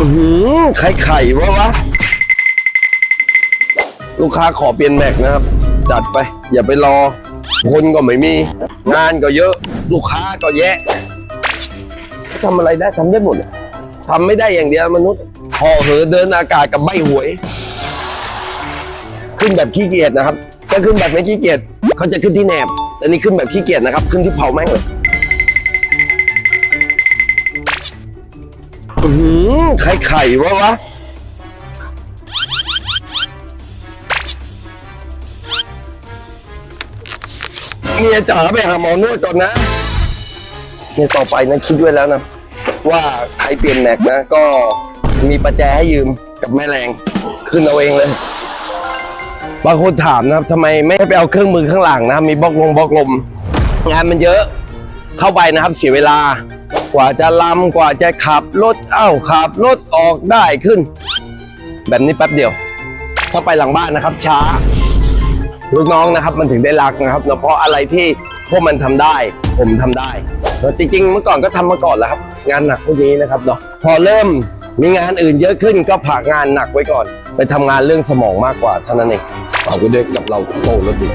อื้อหือไข่ไข่วะวะ ลูกค้าขอเปลี่ยนแม็กนะครับ จัดไป อย่าไปรอ คนก็ไม่มี งานก็เยอะ ลูกค้าก็แยะทำอะไรได้ทำได้หมดทำไม่ได้อย่างเดียวมนุษย์พอเหอเดินอากาศกับใบหวย ขึ้นแบบขี้เกียจนะครับถ้าขึ้นแบบไม่ขี้เกียจเขาจะขึ้นที่แหนบแต่นี่ขึ้นแบบขี้เกียจนะครับ ขึ้นที่เผาแม่งเลยอื้อหือ ไข่ไข่วะวะ เมียจ๋าไปหาหมอนวดก่อนนะเนี่ยต่อไปนะคิดไว้แล้วนะ ว่าใครเปลี่ยนแม็กนะ ก็มีประแจให้ยืมกับแม่แรงขึ้นเอาเองเลย บางคนถามนะครับทำไมไม่ไปเอาเครื่องมือข้างหลังนะ มีบล็อกลงบล็อกลม งานมันเยอะ เข้าไปนะครับเสียเวลา กว่าจะลำกว่าจะขับรถเอ้าขับรถออกได้ขึ้น แบบนี้แป๊บเดียว ถ้าไปหลังบ้านนะครับ ช้า ลูกน้องนะครับมันถึงได้รักนะครับเนอะเพราะอะไรที่พวกมันทำได้ ผมทำได้จริงๆเมื่อก่อนก็ทำมาก่อนแล้วครับ งานหนักพวกนี้นะครับเนาะพอเริ่มมีงานอื่นเยอะขึ้นก็ผากงานหนักไว้ก่อน ไปทำงานเรื่องสมองมากกว่าเท่านั้นเองฝากไว้ด้วยกับเราโตรถดี